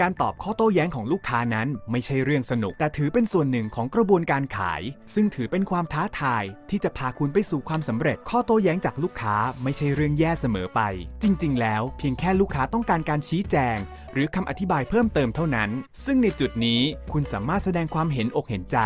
การตอบข้อโต้แย้งของลูกค้านั้นไม่ใช่เรื่องสนุก แต่ถือเป็นส่วนหนึ่งของกระบวนการขาย ซึ่งถือเป็นความท้าทายที่จะพาคุณไปสู่ความสำเร็จ ข้อโต้แย้งจากลูกค้าไม่ใช่เรื่องแย่เสมอไป จริง ๆ แล้วเพียงแค่ลูกค้าต้องการการชี้แจง หรือคำอธิบายเพิ่มเติมเท่านั้น ซึ่งในจุดนี้คุณสามารถแสดงความเห็นอกเห็นใจ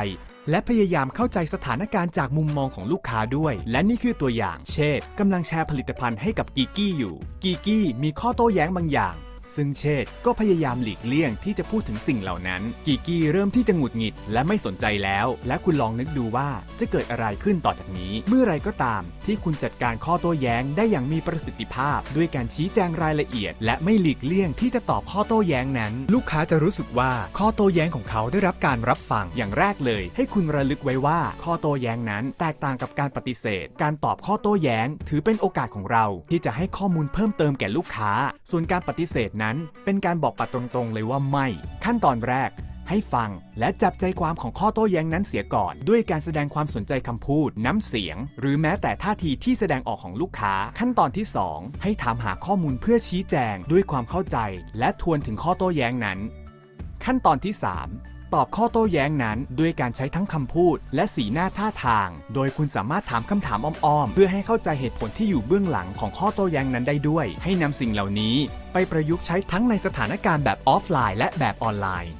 และพยายามเข้าใจสถานการณ์จากมุมมองของลูกค้าด้วย และนี่คือตัวอย่าง เช่นกำลังแชร์ผลิตภัณฑ์ให้กับกีกี้อยู่ กีกี้มีข้อโต้แย้งบางอย่าง ซึ่งเชษก็พยายามหลีกเลี่ยงที่จะพูดถึงสิ่งเหล่านั้น กีกี้เริ่มที่จะหงุดหงิดและไม่สนใจแล้ว และคุณลองนึกดูว่าจะเกิดอะไรขึ้นต่อจากนี้ เมื่อไรก็ตาม ที่คุณจัดการข้อโต้แย้งได้อย่างมีประสิทธิภาพ ด้วยการชี้แจงรายละเอียด และไม่หลีกเลี่ยงที่จะตอบข้อโต้แย้งนั้น ลูกค้าจะรู้สึกว่าข้อโต้แย้งของเขาได้รับการรับฟังอย่างแรกเลย ให้คุณระลึกไว้ว่าข้อโต้แย้งนั้น แตกต่างกับการปฏิเสธ การตอบข้อโต้แย้ง ถือเป็นโอกาสของเรา ที่จะให้ข้อมูลเพิ่มเติมแก่ลูกค้า ส่วนการปฏิเสธนั้นเป็นการบอกปัดตรงๆเลยว่าไม่ ขั้นตอนแรกให้ฟังและจับใจความของข้อโต้แย้งนั้นเสียก่อน ด้วยการแสดงความสนใจคำพูด น้ำเสียง หรือแม้แต่ท่าทีที่แสดงออกของลูกค้า ขั้นตอนที่ 2 ให้ถามหาข้อมูลเพื่อชี้แจง ด้วยความเข้าใจ และทวนถึงข้อโต้แย้งนั้น ขั้นตอนที่ 3 ตอบข้อโต้แย้งนั้น ด้วยการใช้ทั้งคำพูด และสีหน้าท่าทาง โดยคุณสามารถถามคำถามอ้อมๆ เพื่อให้เข้าใจเหตุผลที่อยู่เบื้องหลังของข้อโต้แย้งนั้นได้ด้วย ให้นำสิ่งเหล่านี้ ไปประยุกต์ใช้ทั้งในสถานการณ์แบบออฟไลน์ และแบบออนไลน์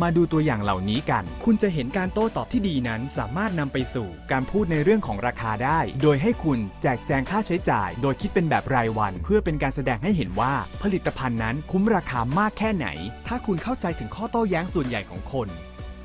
มาดูตัวอย่างเหล่านี้กัน คุณจะเห็นการโต้ตอบที่ดีนั้นสามารถนำไปสู่การพูดในเรื่องของราคาได้ โดยให้คุณแจกแจงค่าใช้จ่าย โดยคิดเป็นแบบรายวัน เพื่อเป็นการแสดงให้เห็นว่าผลิตภัณฑ์นั้นคุ้มราคามากแค่ไหน ถ้าคุณเข้าใจถึงข้อโต้แย้งส่วนใหญ่ของคน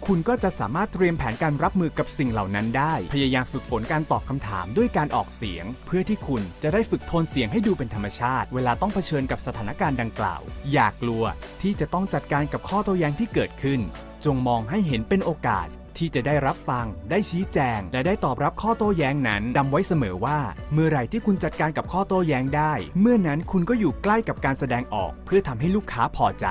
คุณก็จะสามารถเตรียมแผนการรับมือกับสิ่งเหล่านั้นได้ พยายามฝึกฝนการตอบคำถามด้วยการออกเสียง เพื่อที่คุณจะได้ฝึกโทนเสียงให้ดูเป็นธรรมชาติ เวลาต้องเผชิญกับสถานการณ์ดังกล่าว อย่ากลัวที่จะต้องจัดการกับข้อโต้แย้งที่เกิดขึ้น จงมองให้เห็นเป็นโอกาสที่จะได้รับฟัง ได้ชี้แจง และได้ตอบรับข้อโต้แย้งนั้นจำไว้เสมอว่า เมื่อไหร่ที่คุณจัดการกับข้อโต้แย้งได้ เมื่อนั้นคุณก็อยู่ใกล้กับการแสดงออก เพื่อทำให้ลูกค้าพอใจ